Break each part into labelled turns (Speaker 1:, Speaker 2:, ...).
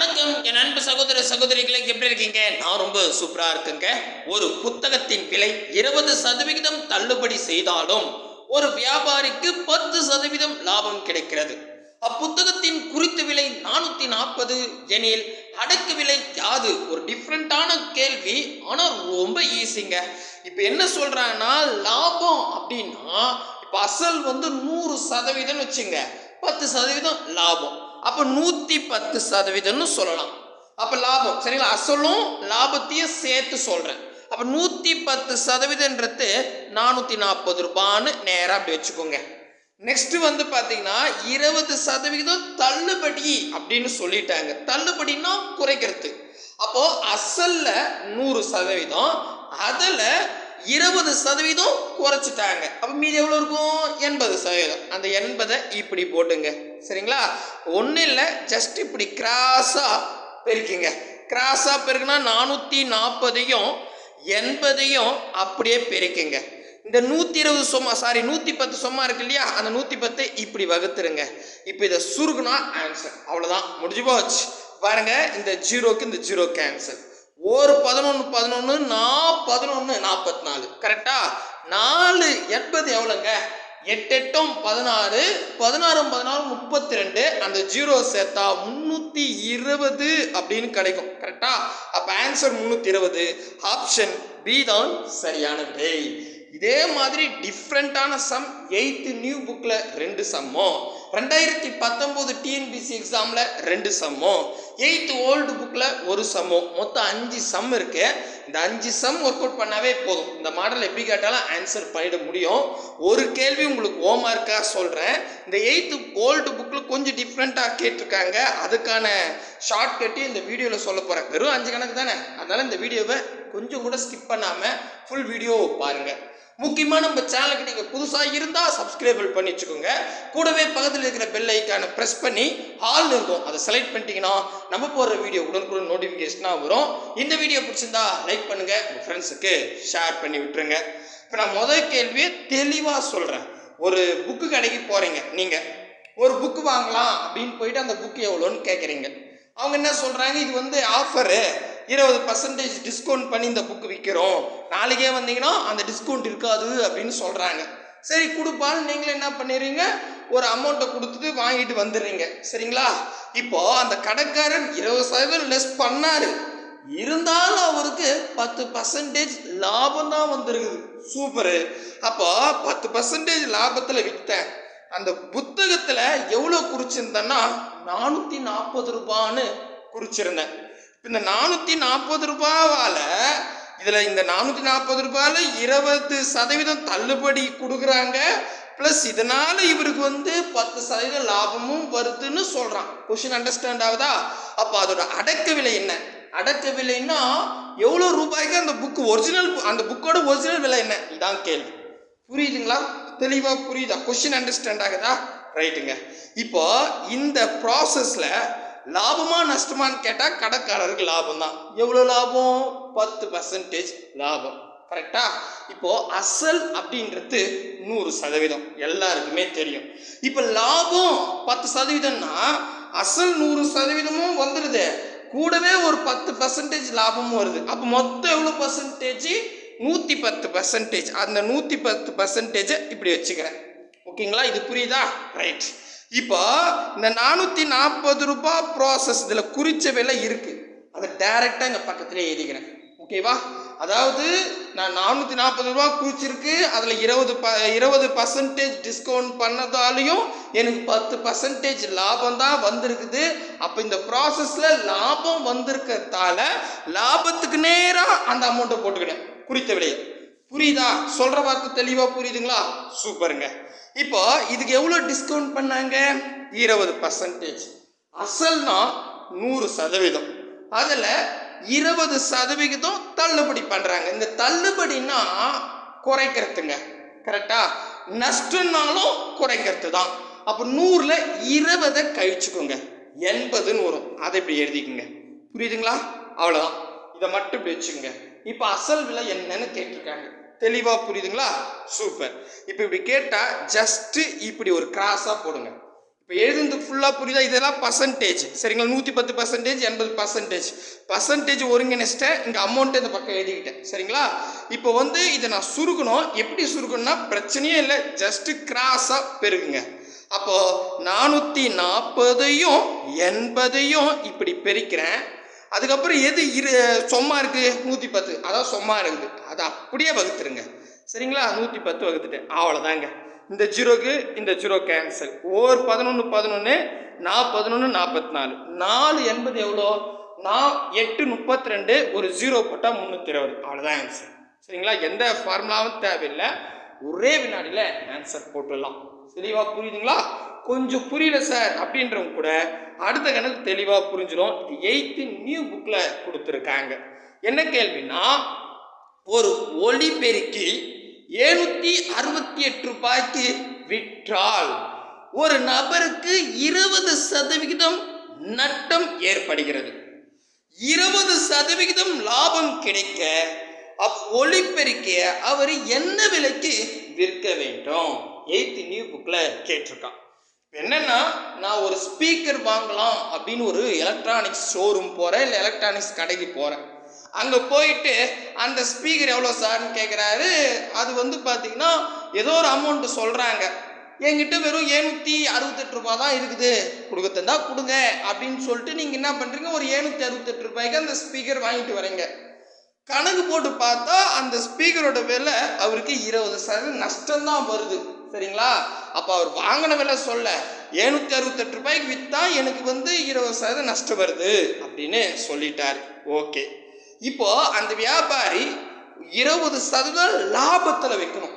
Speaker 1: வணக்கம். என் அன்பு சகோதர சகோதரிகளை எப்படி இருக்கீங்க? நான் ரொம்ப சூப்பரா இருக்குங்க. ஒரு புத்தகத்தின் விலை இருபது சதவிகிதம் தள்ளுபடி செய்தாலும் ஒரு வியாபாரிக்கு பத்து சதவீதம் லாபம் கிடைக்கிறது. அப்புத்தகத்தின் குறித்த விலை நானூத்தி நாற்பது எனில் அடக்கு விலை யாது? ஒரு டிஃப்ரெண்டான கேள்வி. ஆனால் ரொம்ப ஈஸிங்க இப்போ என்ன சொல்றாங்கன்னா லாபம் அப்படின்னா இப்போ அசல் வந்து நூறு சதவீதம் வச்சுங்க. பத்து சதவீதம் லாபம். அப்போ நூற்றி பத்து சதவீதம்னு சொல்லலாம். அப்போ லாபம் சரிங்களா? அசலும் லாபத்தையும் சேர்த்து சொல்கிறேன் அப்போ நூற்றி பத்து சதவீதன்றது நானூற்றி நாற்பது ரூபான்னு நேராக அப்படி வச்சுக்கோங்க. நெக்ஸ்ட் வந்து பார்த்தீங்கன்னா இருபது சதவிகிதம் தள்ளுபடி அப்படின்னு சொல்லிட்டாங்க. தள்ளுபடினா குறைக்கிறது. அப்போ அசல்ல நூறு சதவீதம் அதில் இருபது சதவீதம் குறைச்சிட்டாங்க. அப்போ மீதி எவ்வளோ இருக்கும்? எண்பது சதவீதம். அந்த எண்பதை இப்படி போட்டுங்க. சரிங்களா? ஒன்றும் இல்லை ஜஸ்ட் இப்படி கிராஸாக பெருக்கிங்க. கிராஸாக பெருக்குனா நானூற்றி நாற்பதையும் எண்பதையும் அப்படியே பெருக்குங்க. இந்த நூற்றி இருபது சும்மா சாரி நூற்றி பத்து சும்மா இருக்கு இல்லையா? அந்த நூற்றி பத்தை இப்படி வகுத்துருங்க. இப்போ இதை சுருக்குனா ஆன்சர் அவ்வளோதான் முடிஞ்சு போச்சு. பாருங்க இந்த ஜீரோக்கு இந்த ஜீரோ கேன்சல் ஒரு பதினொன்று பதினொன்று நான் பதினொன்று நாற்பத்தி நாலு கரெக்டா நாலு எண்பது எவ்வளோங்க எட்டு எட்டும் பதினாறு பதினாறும் பதினாறு முப்பத்தி ரெண்டு அந்த ஜீரோ சேர்த்தா முந்நூற்றி இருபது அப்படின்னு கிடைக்கும். கரெக்டா அப்போ ஆன்சர் முந்நூற்றி இருபது. ஆப்ஷன் பி தான் சரியான விடை இதே மாதிரி டிஃப்ரெண்ட்டான சம் எயித்து நியூ புக்கில் ரெண்டு சம்மோ ரெண்டாயிரத்தி பத்தொம்போது டிஎன்பிசி எக்ஸாமில் ரெண்டு சம்மோ எயித்து ஓல்டு புக்கில் ஒரு சம்மோ மொத்தம் அஞ்சு சம் இருக்குது இந்த அஞ்சு சம் ஒர்க் அவுட் பண்ணாவே போதும். இந்த மாடல் எப்படி கேட்டாலும் ஆன்சர் பண்ணிட முடியும். ஒரு கேள்வி உங்களுக்கு ஹோம்ஒர்க்காக சொல்கிறேன் இந்த எயித்து ஓல்டு புக்கில் கொஞ்சம் டிஃப்ரெண்ட்டாக கேட்டிருக்காங்க. அதுக்கான ஷார்ட் கட்டி இந்த வீடியோவில் சொல்ல போகிறேன் வெறும் அஞ்சு கணக்கு தானே? அதனால் இந்த வீடியோவை கொஞ்சம் கூட ஸ்கிப் பண்ணாமல் ஃபுல் வீடியோ பாருங்கள் முக்கியமாக நம்ம சேனலுக்கு நீங்கள் புதுசாக இருந்தால் சப்ஸ்கிரைபிள் பண்ணி வச்சுக்கோங்க. கூடவே பக்கத்தில் இருக்கிற பெல் ஐக்கானை ப்ரெஸ் பண்ணி ஆல் இருக்கும். அதை செலக்ட் பண்ணிட்டீங்கன்னா நம்ம போடுற வீடியோ உடனுக்குடன் நோட்டிஃபிகேஷனாக வரும். இந்த வீடியோ பிடிச்சிருந்தா லைக் பண்ணுங்கள் உங்கள் ஃப்ரெண்ட்ஸுக்கு ஷேர் பண்ணி விட்டுருங்க. இப்போ நான் முதல் கேள்வியை தெளிவாக சொல்கிறேன் ஒரு புக்கு கடைக்கு போகிறீங்க நீங்கள் ஒரு புக்கு வாங்கலாம் அப்படின்னு போயிட்டு அந்த புக்கு எவ்வளோன்னு கேட்குறீங்க அவங்க என்ன சொல்கிறாங்க இது வந்து ஆஃபரு இருபது பர்சன்டேஜ் டிஸ்கவுண்ட் பண்ணி இந்த புக்கு விற்கிறோம் நாளைக்கே வந்தீங்கன்னா அந்த டிஸ்கவுண்ட் இருக்காது அப்படின்னு சொல்கிறாங்க சரி கொடுப்பான்னு நீங்களும் என்ன பண்ணிடுறீங்க? ஒரு அமௌண்ட்டை கொடுத்துட்டு வாங்கிட்டு வந்துடுறீங்க. சரிங்களா? இப்போ அந்த கடைக்காரன் இருபது சதவீதம் லெஸ் பண்ணார். இருந்தாலும் அவருக்கு பத்து பர்சன்டேஜ் லாபம் தான் வந்துருக்குது. சூப்பரு அப்போ பத்து பர்சன்டேஜ் லாபத்தில் விற்றேன் அந்த புத்தகத்தில் எவ்வளோ குறிச்சிருந்தேன்னா நானூற்றி நாற்பது ரூபான்னு குறிச்சிருந்தேன். இந்த நானூற்றி நாற்பது ரூபாவால் இதில் இந்த நானூற்றி நாற்பது ரூபாயில் இருபது சதவீதம் தள்ளுபடி கொடுக்குறாங்க. ப்ளஸ் இதனால் இவருக்கு வந்து பத்து சதவீதம் லாபமும் வருதுன்னு சொல்கிறான் கொஷின் அண்டர்ஸ்டாண்ட் ஆகுதா? அப்போ அதோட அடக்க விலை என்ன? அடக்க விலைன்னா எவ்வளோ ரூபாய்க்கு அந்த புக்கு ஒரிஜினல் அந்த புக்கோட ஒரிஜினல் விலை என்ன? இதான் கேள்வி. புரியுதுங்களா? தெளிவாக புரியுதா? கொஷின் அண்டர்ஸ்டாண்ட் ஆகுதா? ரைட்டுங்க இப்போ இந்த ப்ராசஸில் லாபமா நஷ்டமான்னு கேட்டால் கடைக்காரருக்கு லாபம் தான் எவ்வளோ லாபம்? பத்து பர்சன்டேஜ் லாபம். கரெக்டா இப்போ அசல் அப்படின்றது நூறு சதவீதம். எல்லாருக்குமே தெரியும். இப்போ லாபம் பத்து சதவீதம்னா அசல் நூறு சதவீதமும் வந்துடுது கூடவே ஒரு பத்து பர்சன்டேஜ் லாபமும் வருது. அப்போ மொத்தம் எவ்வளோ பர்சன்டேஜ் நூற்றி பத்து பர்சன்டேஜ் அந்த நூற்றி பத்து பர்சன்டேஜை இப்படி வச்சுக்கிறேன். ஓகேங்களா இது புரியுதா? ரைட் இப்போ இந்த நானூற்றி நாற்பது ரூபாய் ப்ராசஸ் இதில் குறித்த விலை இருக்குது அதை டைரெக்டாக இங்கே பக்கத்துலேயே எழுதிக்கிறேன். ஓகேவா அதாவது நான் நானூற்றி நாற்பது ரூபா குறிச்சிருக்கு. அதில் இருபது ப இருபது பர்சன்டேஜ் டிஸ்கவுண்ட் பண்ணதாலையும் எனக்கு பத்து பர்சன்டேஜ் லாபம் தான் வந்திருக்குது. அப்போ இந்த ப்ராசஸில் லாபம் வந்திருக்கிறதால லாபத்துக்கு நேராக அந்த அமௌண்ட்டை போட்டுக்கிட்டேன். குறித்த விலையை. புரியுதா? சொல்கிற வார்த்தை தெளிவாக புரியுதுங்களா? சூப்பருங்க. இப்போ இதுக்கு எவ்வளோ டிஸ்கவுண்ட் பண்ணாங்க? இருபது பர்சன்டேஜ் அசல்னா நூறு சதவீதம். அதில் இருபது சதவிகிதம் தள்ளுபடி பண்ணுறாங்க இந்த தள்ளுபடினா குறைக்கிறதுங்க. கரெக்டா நஷ்டம்னாலும் குறைக்கிறது தான் அப்போ நூறில் இருபதை கழிச்சுக்கோங்க. எண்பதுன்னு வரும். அதை இப்படி எழுதிக்குங்க. புரியுதுங்களா? அவ்வளோதான் இதை மட்டும் இப்படி வச்சுக்கோங்க. இப்போ அசல் விலை என்னன்னு கேட்டிருக்காங்க. தெளிவாக புரியுதுங்களா? சூப்பர். இப்போ இப்படி கேட்டால் ஜஸ்ட்டு இப்படி ஒரு கிராஸாக போடுங்க.
Speaker 2: இப்போ எழுதுனது ஃபுல்லாக புரியுதா? இதெல்லாம் பர்சன்டேஜ் சரிங்களா? நூற்றி பத்து பர்சன்டேஜ் எண்பது பர்சன்டேஜ் பர்சன்டேஜ் ஒருங்கிணைச்சிட்டேன் இங்கே அமௌண்ட் இந்த பக்கம் எழுதிக்கிட்டேன். சரிங்களா? இப்போ வந்து இதை நான் சுருக்கணும். எப்படி சுருக்கணும்னா பிரச்சனையே இல்லை. ஜஸ்ட்டு கிராஸாக பெருகுங்க. அப்போ நானூற்றி நாற்பதையும் எண்பதையும் இப்படி பெருக்கிறேன். அதுக்கப்புறம் எது இரு சொம்மா இருக்குது நூற்றி பத்து. அதான் சொம்மா இருக்குது. அதை அப்படியே வகுத்துருங்க. சரிங்களா? நூற்றி பத்து வகுத்துட்டேன். அவ்வளோதாங்க. இந்த ஜீரோக்கு இந்த ஜீரோ கேன்சல் ஓர் பதினொன்று பதினொன்று நான் பதினொன்று நாற்பத்தி நாலு நாலு எண்பது எவ்வளோ? நான் எட்டு முப்பத்தி ரெண்டு ஒரு ஜீரோ போட்டால் முந்நூற்றி இருபது அவ்வளோதான் ஆன்சர் சரிங்களா? எந்த ஃபார்முலாவும் தேவையில்லை. ஒரே வினாடியில் ஆன்சர் போட்டுடலாம். தெளிவாக புரியுதுங்களா? கொஞ்சம் புரியல சார் அப்படின்றவங்க கூட அடுத்த கணக்கு தெளிவாக புரிஞ்சிடும் இது எயித்து நியூ புக்கில் கொடுத்துருக்காங்க. என்ன கேள்வின்னா ஒரு ஒளிபெருக்கி எழுநூற்றி அறுபத்தி எட்டு ரூபாய்க்கு விற்றால் ஒரு நபருக்கு இருபது சதவிகிதம் நட்டம் ஏற்படுகிறது. இருபது சதவிகிதம் லாபம் கிடைக்க அப் ஒளிப்பெருக்கிய அவர் என்ன விலைக்கு விற்க வேண்டும்? எயித்து நியூ புக்கில் கேட்டிருக்கான். என்னன்னா நான் ஒரு ஸ்பீக்கர் வாங்கலாம் அப்படின்னு ஒரு எலக்ட்ரானிக்ஸ் ஷோரூம் போகிறேன் இல்லை எலக்ட்ரானிக்ஸ் கடைக்கு போகிறேன் அங்கே போயிட்டு அந்த ஸ்பீக்கர் எவ்வளோ சார்னு கேட்குறாரு அது வந்து பார்த்தீங்கன்னா ஏதோ ஒரு அமௌண்ட்டு சொல்கிறாங்க என்கிட்ட வெறும் ஏழ்நூற்றி அறுபத்தெட்டு ரூபா தான் இருக்குது. கொடுக்கத்தந்தா கொடுங்க அப்படின்னு சொல்லிட்டு நீங்கள் என்ன பண்ணுறீங்க ஒரு ஏழ்நூற்றி அறுபத்தெட்டு ரூபாய்க்கு அந்த ஸ்பீக்கர் வாங்கிட்டு வரீங்க. கணக்கு போட்டு பார்த்தா அந்த ஸ்பீக்கரோட விலை அவருக்கு இருபது சதவீதம் நஷ்டம்தான் வருது. சரிங்களா? அப்போ அவர் வாங்கின விலை சொல்ல ஏழ்நூற்றி அறுபத்தெட்டு ரூபாய்க்கு விற்றா எனக்கு வந்து இருபது சதவீதம் நஷ்டம் வருது அப்படின்னு சொல்லிட்டார். ஓகே. இப்போ அந்த வியாபாரி இருபது சதவீதம் லாபத்தில் வைக்கணும்.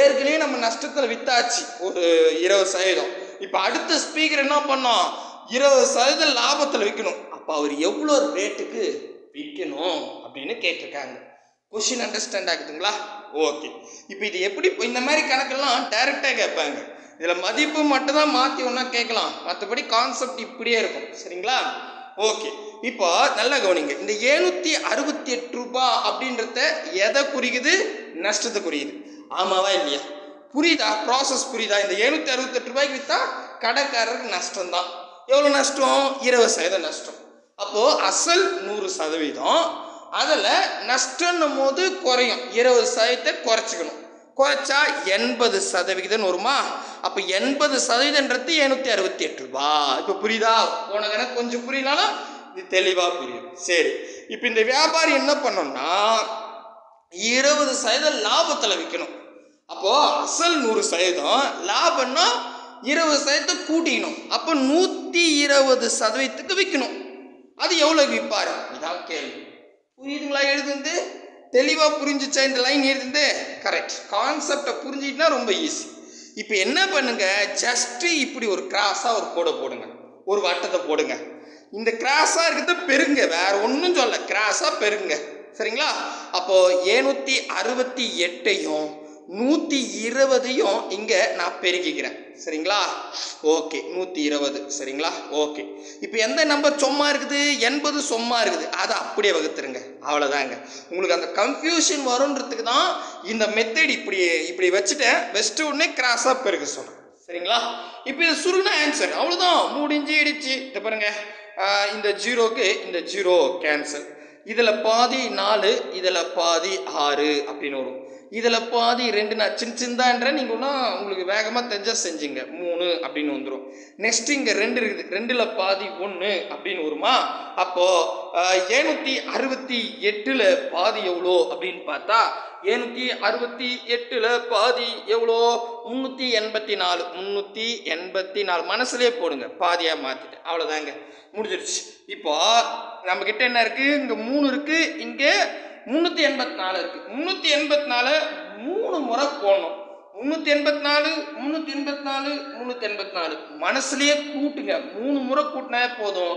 Speaker 2: ஏற்கனவே நம்ம நஷ்டத்தில் வித்தாச்சு ஒரு இருபது சதவீதம். இப்போ அடுத்த ஸ்பீக்கர் என்ன பண்ணோம்? இருபது சதவீதம் லாபத்தில் விற்கணும் அப்போ அவர் எவ்வளோ ரேட்டுக்கு விற்கணும் அப்படின்னு கேட்டிருக்காங்க. கொஷின் அண்டர்ஸ்டாண்ட் ஆகுதுங்களா? ஓகே. இப்போ இது எப்படி இந்த மாதிரி கணக்கெல்லாம் டைரெக்டாக கேட்பாங்க. இதில் மதிப்பு மட்டும்தான் மாற்றி ஒன்றா கேட்கலாம். மற்றபடி கான்செப்ட் இப்படியே இருக்கும். சரிங்களா? ஓகே. இப்போ நல்லா கவனிங்க. இந்த ஏழ்நூற்றி அறுபத்தி எட்டு ரூபாய் அப்படின்றத எதை குறிக்குது? நஷ்டத்தை குறிக்குது. ஆமாவா இல்லையா? புரியுதா? ப்ராசஸ் புரியுதா? இந்த எழுநூற்றி அறுபத்தெட்டு ரூபாய்க்கு விற்றா கடைக்காரருக்கு நஷ்டம்தான். எவ்வளோ நஷ்டம்? இருபது சதவீதம் நஷ்டம். அப்போது அசல் நூறு சதவீதம் அதில் நஷ்டன்னும் போது குறையும். இருபது சதவீதத்தை குறைச்சிக்கணும். குறைச்சா எண்பது சதவிகிதம் வருமா? அப்போ எண்பது சதவீதன்றது எழுநூற்றி அறுபத்தி எட்டு ரூபா. இப்போ புரியுதா? போன கணக்கு கொஞ்சம் புரியலனாலும் இது தெளிவாக புரியும். சரி. இப்போ இந்த வியாபாரி என்ன பண்ணோம்னா இருபது சதவீதம் லாபத்தில் விற்கணும் அப்போது அசல் நூறு சதவீதம் லாபம்னா இருபது சதவீதத்தை கூட்டிக்கணும். அப்போ நூற்றி இருபது சதவீதத்துக்கு விற்கணும் அது எவ்வளோ விற்பார்? இதான் கேள்வி. புரியுதுங்களா எழுதுந்து தெளிவாக புரிஞ்சிச்சு இந்த லைன் எழுதுந்து கரெக்ட் கான்செப்டை புரிஞ்சிக்கிட்டா ரொம்ப ஈஸி இப்போ என்ன பண்ணுங்க? ஜஸ்ட்டு இப்படி ஒரு கிராஸாக ஒரு கோடை போடுங்க. ஒரு வட்டத்தை போடுங்க. இந்த கிராஸாக இருக்கிறத பெருங்க. வேற ஒன்றும் சொல்ல கிராஸாக பெருங்க. சரிங்களா? அப்போது ஏழ்நூற்றி அறுபத்தி எட்டையும் நூற்றி இருபதையும் இங்கே நான் பெருக்கிக்கிறேன். சரிங்களா? ஓகே நூற்றி இருபது. சரிங்களா? ஓகே. இப்போ எந்த நம்பர் சும்மா இருக்குது? எண்பது சும்மா இருக்குது. அதை அப்படியே வகுத்துருங்க. அவ்வளோதாங்க உங்களுக்கு அந்த கன்ஃபியூஷன் வரும்ன்றதுக்கு தான் இந்த மெத்தட் இப்படி இப்படி வச்சுட்டேன். பெஸ்ட்டு உடனே கிராஸாக பெருக்க சொன்னேன் சரிங்களா? இப்போ இது சுருங்கின ஆன்சர் அவ்வளோதான் முடிஞ்சிடுச்சு இதை பாருங்க. இந்த ஜீரோக்கு இந்த ஜீரோ கேன்சல் இதில் பாதி நாலு இதில் பாதி ஆறு அப்படின்னு வரும். இதில் பாதி ரெண்டு நான் சின்ன சின்னதான்ற நீங்கள் ஒன்றா உங்களுக்கு வேகமாக தெரிஞ்சா செஞ்சுங்க. மூணு அப்படின்னு வந்துடும் நெக்ஸ்ட் இங்கே ரெண்டு இருக்குது. ரெண்டில் பாதி ஒன்று அப்படின்னு வருமா? அப்போது ஏழ்நூற்றி அறுபத்தி எட்டில் பாதி எவ்வளோ அப்படின்னு பார்த்தா ஏழ்நூற்றி அறுபத்தி எட்டில் பாதி எவ்வளோ? முந்நூற்றி எண்பத்தி நாலு முந்நூற்றி எண்பத்தி நாலு மனசுலேயே போடுங்க. பாதியாக மாற்றிட்டேன் அவ்வளோதாங்க முடிஞ்சிருச்சு. இப்போ நம்மக்கிட்ட என்ன இருக்குது இங்கே மூணு இருக்குது இங்கே முந்நூற்றி எண்பத்தி நாலு இருக்குது முந்நூற்றி எண்பத்தி நாலு மூணு முறை போடணும். முந்நூற்றி எண்பத்தி நாலு முந்நூற்றி எண்பத்தி நாலு முந்நூற்றி எண்பத்தி நாலு. மனசுலேயே கூட்டுங்க. மூணு முறை கூட்டினா போதும்.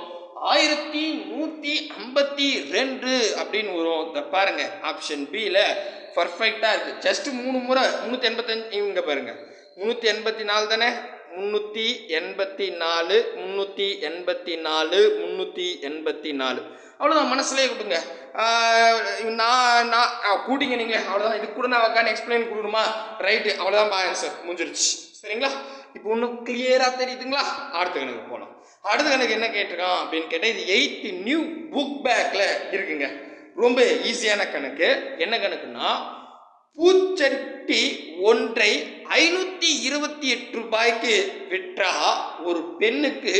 Speaker 2: ஆயிரத்தி நூற்றி ஐம்பத்தி ரெண்டு அப்படின்னு வரும். இந்த பாருங்க. ஆப்ஷன் பியில் பர்ஃபெக்டாக இருக்குது ஜஸ்ட் மூணு முறை. முந்நூற்றி எண்பத்தஞ்சு இவங்க பாருங்க. முந்நூற்றி எண்பத்தி நாலு தானே? முந்நூற்றி எண்பத்தி நாலு முந்நூற்றி எண்பத்தி நாலு முந்நூற்றி எண்பத்தி நாலு. அவ்வளோதான் மனசுலேயே கொடுங்க நான் நான் கூட்டிங்க நீங்கள். அவ்வளோதான் இது கூட நான் உட்காந்து எக்ஸ்பிளைன் கொடுக்கணுமா? ரைட்டு அவ்வளோதான் ஆன்சர் முடிஞ்சிருச்சு. சரிங்களா? இப்போ ஒன்றும் கிளியராக தெரியுதுங்களா? அடுத்த கணக்கு போகலாம் அடுத்த கணக்கு என்ன கேட்டிருக்கான் அப்படின்னு கேட்டால் இது எயித்து நியூ புக் பேக்கில் இருக்குங்க. ரொம்ப ஈஸியான கணக்கு. என்ன கணக்குன்னா பூச்சட்டி ஒன்றை ஐநூத்தி இருபத்தி எட்டு ரூபாய்க்கு விற்றா ஒரு பெண்ணுக்கு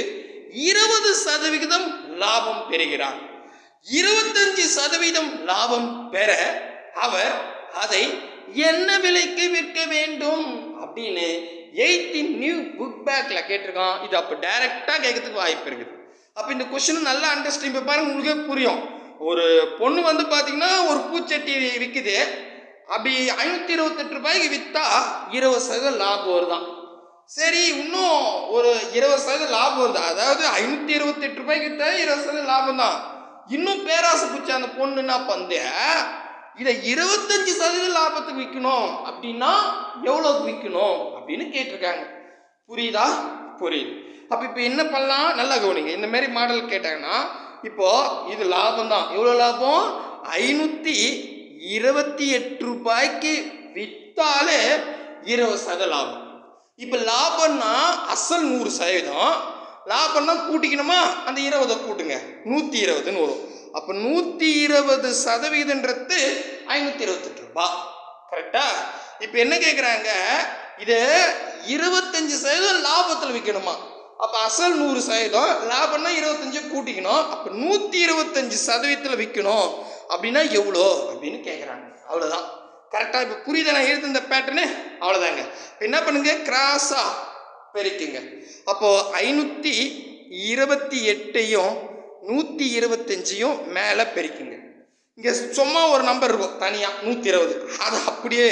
Speaker 2: இருபது சதவிகிதம் லாபம் பெறுகிறார் இருபத்தஞ்சு சதவீதம் லாபம் பெற அவர் அதை என்ன விலைக்கு விற்க வேண்டும் அப்படின்னு எயிட்டின் நியூ புக் பேக்ல கேட்டிருக்கான். இது அப்போ டைரக்டாக கேட்கறதுக்கு வாய்ப்பு இருக்குது. அப்போ இந்த கொஸ்டின் நல்லா அண்டர்ஸ்டாண்ட் இப்போ பாருங்க உங்களுக்கே புரியும். ஒரு பொண்ணு வந்து பார்த்தீங்கன்னா ஒரு பூச்சட்டி விற்குது அப்படி ஐநூற்றி இருபத்தெட்டு ரூபாய்க்கு விற்றா இருபது சதவீதம் லாபம் வருதான். சரி இன்னும் ஒரு இருபது சதவீதம் லாபம் வருது? அதாவது ஐநூற்றி இருபத்தெட்டு ரூபாய்க்கு விற்றா இருபது சதவீதம் லாபம் தான் இன்னும் பேராசை பிடிச்ச அந்த பொண்ணு என்ன இதை இருபத்தஞ்சு சதவீதம் லாபத்துக்கு விற்கணும் அப்படின்னா எவ்வளோக்கு விற்கணும் அப்படின்னு கேட்டிருக்காங்க. புரியுதா? புரியுது. அப்போ இப்போ என்ன பண்ணலாம்? நல்லா கவனிங்க. இந்த மாதிரி மாடல் கேட்டாங்கன்னா இப்போ இது லாபம் தான் எவ்வளோ லாபம்? ஐநூற்றி இருபத்தி எட்டு ரூபாய்க்கு விற்றாலே இருபது சதவீத லாபம். இப்போ லாபம்னா அசல் நூறு சதவீதம். லாபம்னா கூட்டிக்கணுமா? அந்த இருபதை கூட்டுங்க. நூற்றி இருபதுன்னு வரும். அப்போ நூற்றி இருபது சதவீதன்றது ஐநூற்றி இருபத்தெட்டு ரூபா. கரெக்டா இப்போ என்ன கேட்குறாங்க இது இருபத்தஞ்சு சதவீதம் லாபத்தில் விற்கணுமா அப்போ அசல் நூறு சதவீதம் லாபம்னா இருபத்தஞ்சு கூட்டிக்கணும். அப்போ நூற்றி இருபத்தஞ்சு சதவீதத்தில் விற்கணும் அப்படின்னா எவ்வளோ? அப்படின்னு கேட்குறாங்க அவ்வளோதான். கரெக்டாக இப்போ புரியுதா? நான் எழுது இந்த பேட்டர்னு அவ்வளோதாங்க. இப்போ என்ன பண்ணுங்க? கிராஸாக பெருக்குங்க. அப்போது ஐநூற்றி இருபத்தி எட்டையும் நூற்றி இருபத்தஞ்சையும் மேலே பெருக்குங்க. இங்கே சும்மா ஒரு நம்பர் இருக்கும் தனியாக நூற்றி இருபது. அதை அப்படியே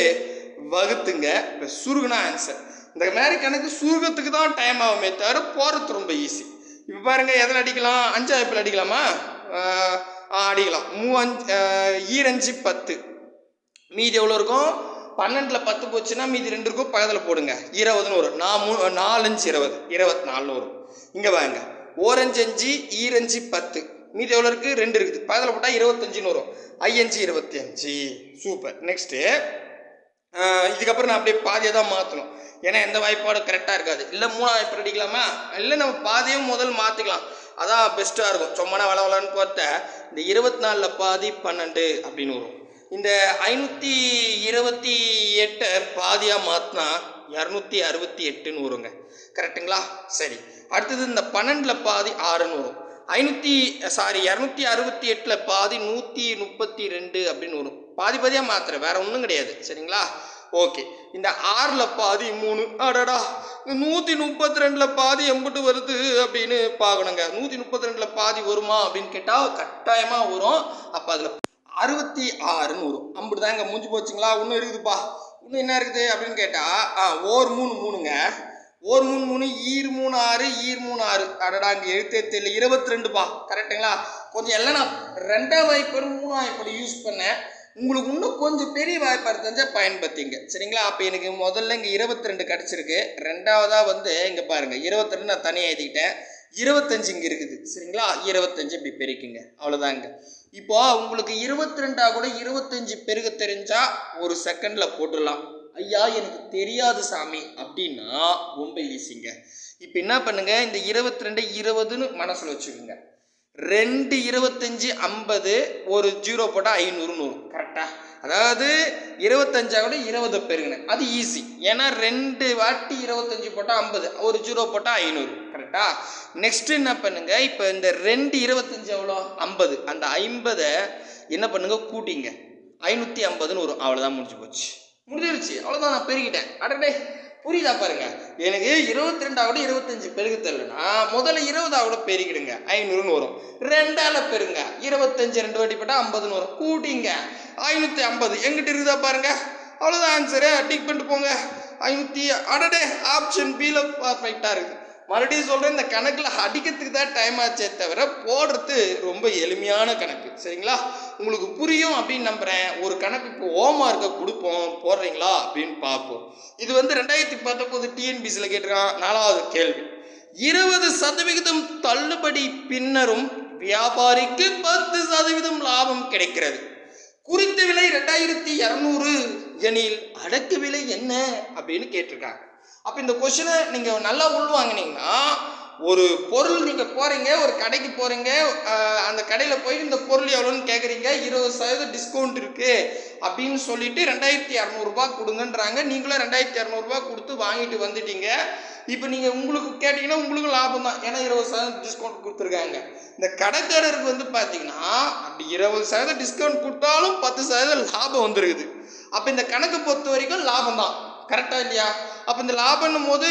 Speaker 2: வகுத்துங்க. இப்போ சுருகுனா ஆன்சர் இந்த மாதிரி கணக்கு சுருகத்துக்கு தான் டைம் ஆகுமே தவிர போகிறது ரொம்ப ஈஸி இப்போ பாருங்கள் எதில் அடிக்கலாம்? அஞ்சு வாய்ப்பில் அடிக்கலாமா? அடிக்கலாம் மூவஞ்சு ஈரஞ்சு பத்து. மீதி எவ்வளோ இருக்கும்? பன்னெண்டில் பத்து போச்சுன்னா மீதி ரெண்டு இருக்கும். பக்கத்தில் போடுங்க. இருபதுன்னு வரும் நான் மூ நாலஞ்சு இருபது. இருபத்தி நாலுன்னு வரும் இங்கே வாங்க. ஓரஞ்சு அஞ்சு ஈரஞ்சு பத்து. மீதி எவ்வளோ இருக்குது ரெண்டு இருக்குது. பக்கத்தில் போட்டால் இருபத்தஞ்சுன்னு வரும் ஐயஞ்சு இருபத்தி அஞ்சு சூப்பர். நெக்ஸ்ட்டு இதுக்கப்புறம் நான் அப்படியே பாதியை தான் மாற்றணும் ஏன்னா எந்த வாய்ப்பாடும் கரெக்டாக இருக்காது. இல்லை மூணாவது வாய்ப்பு அடிக்கலாமா இல்லை நம்ம பாதியும் முதல் மாற்றிக்கலாம் அதான் பெஸ்ட்டாக இருக்கும். சும்மனா வள வளன்னு பார்த்தா இந்த இருபத்தி நாலில் பாதி பன்னெண்டு அப்படின்னு வரும். இந்த ஐநூற்றி இருபத்தி எட்டை பாதியாக மாற்றினா இரநூத்தி அறுபத்தி எட்டுன்னு வருங்க. கரெக்டுங்களா சரி. அடுத்தது இந்த பன்னெண்டில் பாதி ஆறுன்னு வரும். ஐநூற்றி சாரி இரநூத்தி அறுபத்தி எட்டில் பாதி நூற்றி முப்பத்தி ரெண்டு அப்படின்னு வரும். பாதி பாதியாக மாத்திரம் வேற ஒன்றும் கிடையாது. சரிங்களா? ஓகே. இந்த ஆறில் பாதி மூணு. அடடா. இந்த நூற்றி முப்பத்தி ரெண்டில் பாதி எம்பிட்டு வருது அப்படின்னு பார்க்கணுங்க. நூற்றி முப்பத்தி ரெண்டில் பாதி வருமா அப்படின்னு கேட்டால் கட்டாயமாக வரும். அப்போ அதில் அறுபத்தி ஆறுன்னு வரும். அம்பிட்டு தாங்க முடிஞ்சு போச்சுங்களா? இன்னும் இருக்குதுப்பா. இன்னும் என்ன இருக்குது அப்படின்னு கேட்டால் ஆ ஓர் மூணு மூணுங்க. ஓர் மூணு மூணு ஈர் மூணு ஆறு ஈர் மூணு ஆறு. அடடா இங்கே எழுத்தே தெரியல. இருபத்தி ரெண்டுப்பா கரெக்டுங்களா கொஞ்சம் எல்லாம் நான் ரெண்டாம் வாய்ப்பு மூணாம் வாய்ப்பு யூஸ் பண்ணேன். உங்களுக்கு இன்னும் கொஞ்சம் பெரிய வாய்ப்பாக தெரிஞ்சால் பயன்படுத்திங்க. சரிங்களா? அப்போ எனக்கு முதல்ல இங்கே இருபத்தி ரெண்டு கிடச்சிருக்கு. ரெண்டாவதாக வந்து இங்கே பாருங்கள் இருபத்தி ரெண்டு நான் தனியாக எழுதிக்கிட்டேன் இருபத்தஞ்சு இங்கே இருக்குது. சரிங்களா? இருபத்தஞ்சு இப்படி பெருக்குங்க. அவ்வளோதாங்க இப்போ உங்களுக்கு இருபத்தி ரெண்டா கூட இருபத்தஞ்சு பெருக தெரிஞ்சால் ஒரு செகண்டில் போட்டுடலாம். ஐயா எனக்கு தெரியாது சாமி. அப்படின்னா ரொம்ப ஈஸிங்க இப்போ என்ன பண்ணுங்கள் இந்த இருபத்தி ரெண்டு இருபதுன்னு மனசில் வச்சுக்கோங்க. ரெண்டு இருபத்தஞ்சி ஐம்பது ஒரு ஜீரோ போட்டால் ஐநூறுன்னு நூறு கரெக்டா அதாவது இருபத்தஞ்சா கூட இருபது பெருகினேன் அது ஈஸி ஏன்னா ரெண்டு வாட்டி இருபத்தஞ்சி போட்டால் ஐம்பது ஒரு ஜீரோ போட்டால் ஐநூறு. கரெக்டா நெக்ஸ்ட் என்ன பண்ணுங்க? இப்போ இந்த ரெண்டு இருபத்தஞ்சி எவ்வளோ? ஐம்பது. அந்த ஐம்பதை என்ன பண்ணுங்க? கூட்டிங்க. ஐநூற்றி ஐம்பதுன்னு வரும். அவ்வளோதான் முடிஞ்சு போச்சு. முடிஞ்சிருச்சு. அவ்வளோதான் நான் பெருகிட்டேன். அடடே! புரியுதா பாருங்க? எனக்கு இருபத்தி ரெண்டா இருபத்தஞ்சு பெருக தெரியலனா முதல்ல இருபதாவோட பெருகிடுங்க. ஐநூறுன்னு வரும். ரெண்டால பெருங்க. இருபத்தஞ்சு ரெண்டு வாட்டி போட்டால் ஐம்பதுன்னு வரும். கூட்டிங்க. ஐநூற்றி ஐம்பது. எங்கிட்ட இருக்குதா பாருங்க? அவ்வளோதான் ஆன்சரு டிக் பண்ணிட்டு போங்க. ஐநூற்றி அடடே ஆப்ஷன் பியில் பர்ஃபெக்டாக இருக்குது மறுபடியும் சொல்கிறேன் இந்த கணக்கில் அடிக்கிறதுக்கு தான் டைம் ஆச்சே தவிர போடுறது ரொம்ப எளிமையான கணக்கு. சரிங்களா? உங்களுக்கு புரியும் அப்படின்னு நம்புகிறேன் ஒரு கணக்குக்கு ஓமார்க்கை கொடுப்போம் போடுறீங்களா அப்படின்னு பார்ப்போம். இது வந்து ரெண்டாயிரத்தி பத்தொம்போது டிஎன்பிசியில் கேட்டிருக்கான். நாலாவது கேள்வி. இருபது சதவிகிதம் தள்ளுபடி பின்னரும் வியாபாரிக்கு பத்து சதவீதம் லாபம் கிடைக்கிறது. குறித்த விலை ரெண்டாயிரத்தி இரநூறு எனில் அடக்கு விலை என்ன அப்படின்னு கேட்டிருக்காங்க. அப்போ இந்த கொஷினை நீங்கள் நல்லா உள்வாங்கினீங்கன்னா ஒரு பொருள் நீங்கள் போகிறீங்க ஒரு கடைக்கு போகிறீங்க அந்த கடையில் போய் இந்த பொருள் எவ்வளோன்னு கேட்குறீங்க இருபது சதவீதம் டிஸ்கவுண்ட் இருக்குது அப்படின்னு சொல்லிட்டு ரெண்டாயிரத்தி இரநூறுபா கொடுங்கன்றாங்க. நீங்களும் ரெண்டாயிரத்தி இரநூறுபா கொடுத்து வாங்கிட்டு வந்துட்டீங்க. இப்போ நீங்கள் உங்களுக்கு கேட்டிங்கன்னா உங்களுக்கு லாபம் தான். ஏன்னா இருபது சதவீதம் டிஸ்கவுண்ட் கொடுத்துருக்காங்க. இந்த கடைக்காரருக்கு வந்து பார்த்தீங்கன்னா அப்படி இருபது சதவீதம் டிஸ்கவுண்ட் கொடுத்தாலும் பத்து சதவீதம் லாபம் வந்துருக்குது. அப்போ இந்த கணக்கு பொறுத்த வரைக்கும் லாபம் தான். கரெக்டாக இல்லையா? அப்போ இந்த லாபம்னும் போது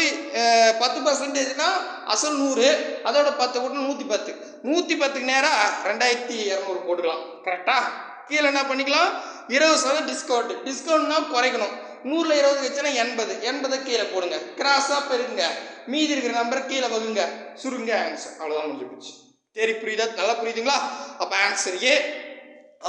Speaker 2: பத்து பர்சன்டேஜ்னா அசல் நூறு அதோட பத்து கூட்டம் நூற்றி பத்து. நூற்றி பத்துக்கு நேராக ரெண்டாயிரத்தி இரநூறு போட்டுக்கலாம். கரெக்டாக கீழே என்ன பண்ணிக்கலாம்? இருபது சதவீதம் டிஸ்கவுண்ட் டிஸ்கவுண்ட்னா குறைக்கணும். நூறில் இருபது வச்சுன்னா எண்பது. எண்பதை கீழே போடுங்க. கிராஸாக பெருங்க மீதி இருக்கிற நம்பர் கீழே வகுங்க. சுருங்க ஆன்சர் அவ்வளோதான் முடிஞ்சு போச்சு. சரி புரியுதா? நல்லா புரியுதுங்களா? அப்போ ஆன்சர் ஏ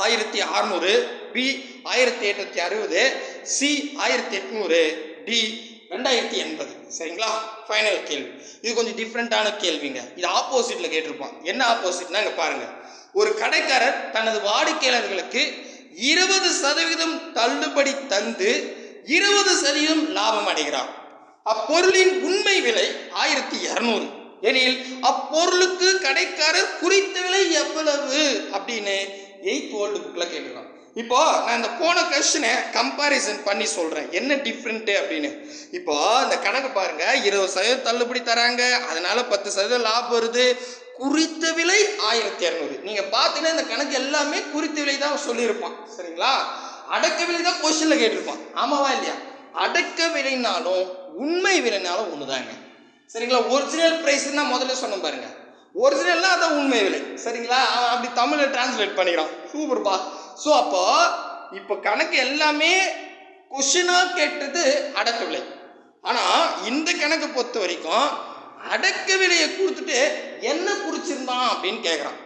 Speaker 2: ஆயிரத்தி அறநூறு. பி ஆயிரத்தி எட்நூற்றி அறுபது. சி ஆயிரத்தி எட்நூறு டி ரெண்டாயிரத்தி எண்பது. சரிங்களா? ஃபைனல் கேள்வி. இது கொஞ்சம் டிஃப்ரெண்ட்டான கேள்விங்க. இது ஆப்போசிட்டில் கேட்டிருப்பான் என்ன ஆப்போசிட்னா இங்கே பாருங்கள் ஒரு கடைக்காரர் தனது வாடிக்கையாளர்களுக்கு இருபது சதவீதம் தள்ளுபடி தந்து இருபது சதவீதம் லாபம் அடைகிறார். அப்பொருளின் உண்மை விலை ஆயிரத்தி இரநூறு. எனில் அப்பொருளுக்கு கடைக்காரர் குறித்த விலை எவ்வளவு? அப்படின்னு எயித் வேர்ல்டு புக்கில் கேட்டுருக்கான். இப்போ நான் இந்த போன கொஸ்டினை கம்பாரிசன் பண்ணி சொல்கிறேன் என்ன டிஃப்ரெண்ட்டு அப்படின்னு? இப்போ இந்த கணக்கு பாருங்க. இருபது சதவீதம் தள்ளுபடி தராங்க. அதனால பத்து சதவீதம் லாபம் வருது. குறித்த விலை ஆயிரத்தி இரநூறு நீங்கள் பார்த்தீங்கன்னா இந்த கணக்கு எல்லாமே குறித்த விலை தான் சொல்லியிருப்பான். சரிங்களா? அடக்க விலை தான் கொஸ்டினில் கேட்டிருப்பான். ஆமாவா இல்லையா? அடக்க விலைனாலும் உண்மை விலைனாலும் ஒன்று தாங்க சரிங்களா ஒரிஜினல் ப்ரைஸ்னா முதல்ல சொன்ன பாருங்க. ஒரிஜினல்னா அதான் உண்மை விலை. சரிங்களா? அவன் அப்படி தமிழில் டிரான்ஸ்லேட் பண்ணிக்கிறான். சூப்பர்ப்பா ஸோ அப்போ இப்போ கணக்கு எல்லாமே கொஷினாக கேட்டது அடக்க விலை ஆனால் இந்த கணக்கை பொறுத்த வரைக்கும் அடக்க விலையை கொடுத்துட்டு என்ன குறிச்சிருந்தான் அப்படின்னு கேட்குறான்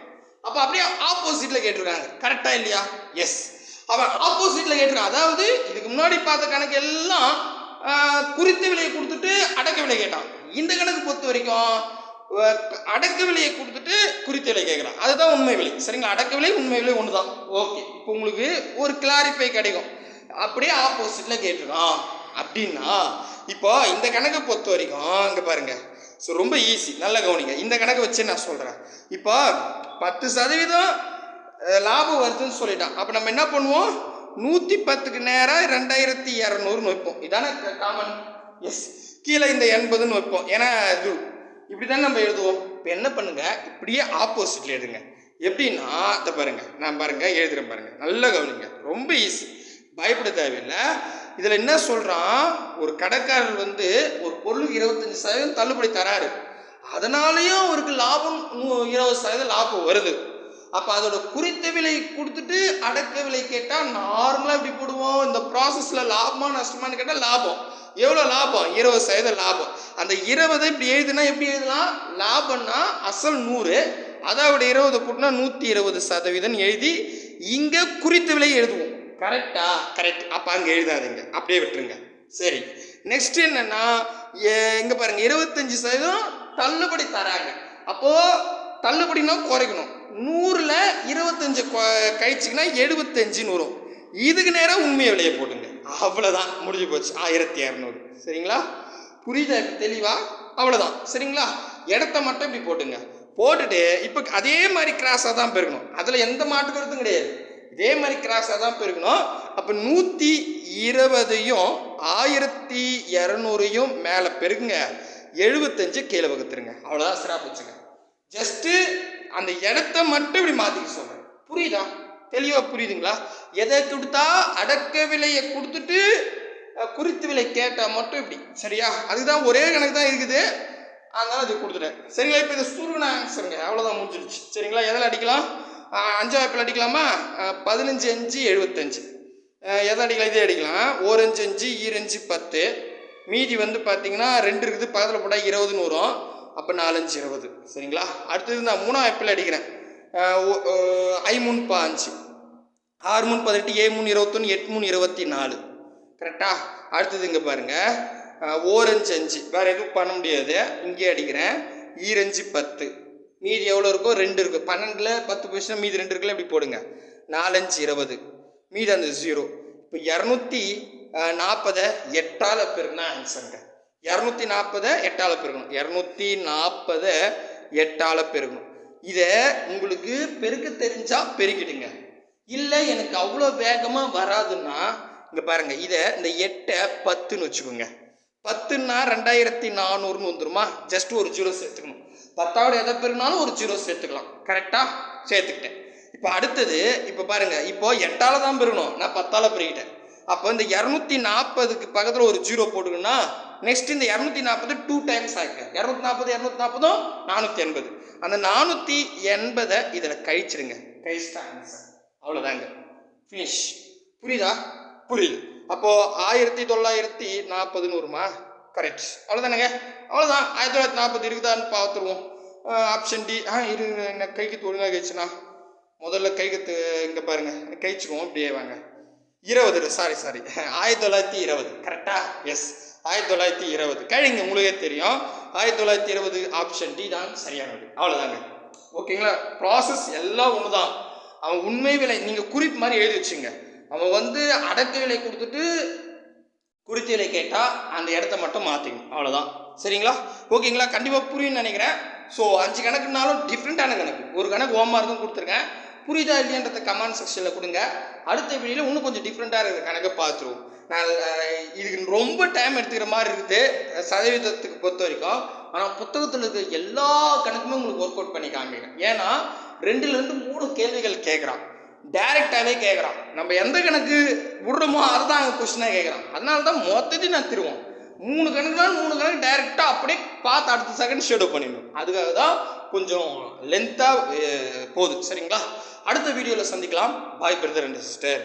Speaker 2: அப்போ அப்படியே ஆப்போசிட்டில் கேட்டிருக்காங்க. கரெக்டாக இல்லையா? எஸ் அவன் ஆப்போசிட்டில் கேட்டிருக்கான் அதாவது இதுக்கு முன்னாடி பார்த்த கணக்கு எல்லாம் குறித்த விலையை கொடுத்துட்டு அடக்க விலை கேட்டான். இந்த கணக்கு பொறுத்த வரைக்கும் அடக்க விலையை கொடுத்துட்டு குறித்த விலை கேட்குறான். அதுதான் உண்மை விலை. சரிங்களா? அடக்க விலை உண்மை விலை ஒன்று தான் ஓகே. இப்போ உங்களுக்கு ஒரு கிளாரிஃபை கிடைக்கும். அப்படியே ஆப்போசிட்டில் கேட்டிருக்கான். அப்படின்னா இப்போ இந்த கணக்கை பொறுத்த வரைக்கும் இங்கே பாருங்கள் ஸோ ரொம்ப ஈஸி நல்லா கவனிங்க. இந்த கணக்கை வச்சு நான் சொல்கிறேன் இப்போ பத்து சதவீதம் லாபம் வருதுன்னு சொல்லிட்டான். அப்போ நம்ம என்ன பண்ணுவோம்? நூற்றி பத்துக்கு நேராக ரெண்டாயிரத்தி இரநூறுன்னு வைப்போம் இதானே காமன் எஸ் கீழே இந்த எண்பதுன்னு வைப்போம். ஏன்னா இது இப்படி தான் நம்ம எழுதுவோம். இப்போ என்ன பண்ணுங்க? இப்படியே ஆப்போசிட்ல எழுதுங்க. எப்படின்னா இதை பாருங்க. நான் பாருங்க எழுதுறேன் பாருங்க. நல்லா கவனிங்க. ரொம்ப ஈஸி பயப்பட தேவையில்லை. இதில் என்ன சொல்கிறான் ஒரு கடைக்காரர் வந்து ஒரு பொருளுக்கு இருபத்தஞ்சி சதவீதம் தள்ளுபடி தராரு. அதனாலேயும் அவருக்கு லாபம் இருபது சதவீதம் லாபம் வருது. அப்போ அதோட குறித்த விலை கொடுத்துட்டு அடக்க விலை கேட்டால் நார்மலாக இப்படி போடுவோம். இந்த ப்ராசஸில் லாபமாக நஷ்டமான்னு கேட்டால் லாபம். எவ்வளோ லாபம்? இருபது சதவீதம் லாபம். அந்த இருபதை இப்படி எழுதுனா எப்படி எழுதலாம்? லாபம்னா அசல் நூறு. அதாவது இருபது கூட்டினா நூற்றி இருபது சதவீதம் எழுதி இங்கே குறித்த விலை எழுதுவோம். கரெக்டா கரெக்ட் அப்போ அங்கே எழுதாதீங்க. அப்படியே விட்டுருங்க. சரி. நெக்ஸ்ட் என்னன்னா இங்கே பாருங்க இருபத்தஞ்சி சதவீதம் தள்ளுபடி தராங்க. அப்போது தள்ளுபடினா குறைக்கணும். நூறில் இருபத்தஞ்சு கழிச்சிங்கன்னா எழுபத்தஞ்சுன்னு வரும். இதுக்கு நேரம் உண்மையை விலையை போடுங்க அவ்வளோதான் முடிஞ்சு போச்சு. ஆயிரத்தி இரநூறு சரிங்களா? புரியுதா? இப்போ தெளிவா? அவ்வளோதான் சரிங்களா? இடத்த மட்டும் இப்படி போட்டுங்க. போட்டுட்டு இப்போ அதே மாதிரி கிராஸாக தான் பெருக்கணும் அதில் எந்த மாட்டு கருத்தும் கிடையாது. இதே மாதிரி கிராஸாக தான் பெருக்கணும் அப்போ நூற்றி இருபதையும் ஆயிரத்தி இரநூறையும் மேலே பெருக்குங்க எழுபத்தஞ்சு கீழே வகுத்துருங்க. அவ்வளோதான் சிறப்பு வச்சுங்க. ஜஸ்ட்டு அந்த இடத்த மட்டும் இப்படி மாற்றிக்க சொல்கிறேன் புரியுதா? தெளிவாக புரியுதுங்களா? எதை கொடுத்தா அடக்க விலையை கொடுத்துட்டு குறித்து விலை கேட்டால் மட்டும் இப்படி. சரியா? அதுதான் ஒரே கணக்கு தான் இருக்குது. அதனால அது கொடுத்துட்டேன். சரிங்களா? இப்போ இதை சுருகின ஆன்சருங்க அவ்வளோதான் முடிஞ்சிருச்சு. சரிங்களா? எதில் அடிக்கலாம்? அஞ்சு வாய்ப்பில் அடிக்கலாமா? பதினஞ்சு அஞ்சு எழுபத்தஞ்சு எதை அடிக்கலாம்? இதே அடிக்கலாம். ஓரஞ்சு அஞ்சு ஈரஞ்சு பத்து. மீதி வந்து பார்த்தீங்கன்னா ரெண்டு இருக்குது. பக்கத்தில் போட்டால் இருபதுன்னு வரும் அப்போ நாலஞ்சு இருபது. சரிங்களா? அடுத்தது நான் மூணாம் வாய்ப்பில் அடிக்கிறேன். ஐ மூணு பாஞ்சு ஆறு மூணு பதினெட்டு ஏ மூணு இருபத்தொன்று எட்டு மூணு இருபத்தி நாலு கரெக்டா அடுத்தது இங்கே பாருங்கள் ஓரஞ்சு அஞ்சு. வேறு எதுவும் பண்ண முடியாது. இங்கே அடிக்கிறேன். ஈரஞ்சு பத்து. மீதி எவ்வளோ இருக்கோ ரெண்டு இருக்குது பன்னெண்டில் பத்து பொசிஷன் மீதி ரெண்டு இருக்குல்ல இப்படி போடுங்க. நாலஞ்சு இருபது. மீதி அந்த ஜீரோ இப்போ இரநூத்தி நாற்பதை எட்டால் பெருனா ஆன்சருங்க இரநூத்தி நாற்பதை எட்டால் பெருகணும் இரநூத்தி நாற்பதை எட்டால் பெருகணும் இதை உங்களுக்கு பெருக்க தெரிஞ்சால் பெருக்கிடுங்க. இல்லை எனக்கு அவ்வளோ வேகமாக வராதுன்னா இங்கே பாருங்க இதை இந்த எட்டை பத்துன்னு வச்சுக்கோங்க. பத்துன்னா ரெண்டாயிரத்தி நானூறுன்னு வந்துருமா? ஜஸ்ட் ஒரு ஜீரோ சேர்த்துக்கணும். பத்தாவது எதை பெருனாலும் ஒரு ஜீரோ சேர்த்துக்கலாம். கரெக்டாக சேர்த்துக்கிட்டேன். இப்போ அடுத்தது இப்போ பாருங்க இப்போ எட்டால் தான் பெருகணும் நான் பத்தால் பெருகிட்டேன் அப்போ இந்த இரநூத்தி நாற்பதுக்கு பக்கத்தில் ஒரு ஜீரோ போட்டுக்கணும்னா நெக்ஸ்ட் இந்த இரநூத்தி நாற்பது டூ டைம்ஸ் ஆகிக்க இரநூத்தி நாற்பது இரநூத்தி நாற்பதும் நானூற்றி எண்பது. அந்த நானூற்றி எண்பதை இதில் கழிச்சிடுங்க கழிச்சிட்டா ஆன்சர் அவ்வளோதாங்க ஃபினிஷ் புரியுதா? புரியுது. அப்போது ஆயிரத்தி தொள்ளாயிரத்தி நாற்பதுன்னு வருமா? கரெக்ட் அவ்வளோதானேங்க அவ்வளோதான் ஆயிரத்தி தொள்ளாயிரத்தி நாற்பது இருக்குதான்னு பார்த்துருவோம். ஆப்ஷன் டி ஆ இரு என்ன கைக்கு ஒழுங்காக கழிச்சுண்ணா முதல்ல கைக்கு இங்கே பாருங்க. கழிச்சுக்குவோம் இப்படியே வாங்க. இருபது சாரி சாரி ஆயிரத்தி தொள்ளாயிரத்தி இருபது. கரெக்டா எஸ் ஆயிரத்தி தொள்ளாயிரத்தி இருபது. கேளுங்க உங்களுக்கே தெரியும். ஆயிரத்தி தொள்ளாயிரத்தி இருபது ஆப்ஷன் டி தான் சரியானது. அவ்வளோதாங்க ஓகேங்களா? ப்ராசஸ் எல்லாம் ஒன்று தான் அவன் உண்மை விலை நீங்கள் குறிப்பு மாதிரி எழுதி வச்சுங்க. அவன் வந்து அடக்க விலை கொடுத்துட்டு குறித்த விலை கேட்டால் அந்த இடத்த மட்டும் மாற்றிக்கணும் அவ்வளோதான் சரிங்களா? ஓகேங்களா? கண்டிப்பாக புரியும்னு நினைக்கிறேன். ஸோ அஞ்சு கணக்குனாலும் டிஃப்ரெண்ட்டான கணக்கு. ஒரு கணக்கு ஓமா இருக்கும் கொடுத்துருக்கேன். புரியுதா இல்லையன்றத கமெண்ட் செக்ஷனில் கொடுங்க. அடுத்த வீடியோவில் இன்னும் கொஞ்சம் டிஃப்ரெண்ட்டாக இருக்கிற கணக்கை பார்த்துருவோம். நான் இதுக்கு ரொம்ப டைம் எடுத்துக்கிற மாதிரி இருக்குது. சதவீதத்துக்கு பொறுத்த வரைக்கும். ஆனால் புத்தகத்தில் இருக்கிற எல்லா கணக்குமே உங்களுக்கு ஒர்க் அவுட் பண்ணி காமிக்கிறேன். ஏன்னா ரெண்டுலேருந்து மூணு கேள்விகள் கேட்குறான். டைரெக்டாகவே கேட்குறான். நம்ம எந்த கணக்கு விடுறோமோ அதுதான் அங்கே கொஸ்டினாக கேட்குறான். அதனால தான் மொத்தத்தையும் நான் திருவோம். மூணு கணக்குனாலும் மூணு கணக்கு டைரெக்டாக அப்படியே பார்த்து அடுத்த செகண்ட் ஷெடியூல் பண்ணிடணும். அதுக்காக தான் கொஞ்சம் லென்த்தாக போகுது. சரிங்களா? அடுத்த வீடியோவில் சந்திக்கலாம். பாய் பிரதர் அண்ட் சிஸ்டர்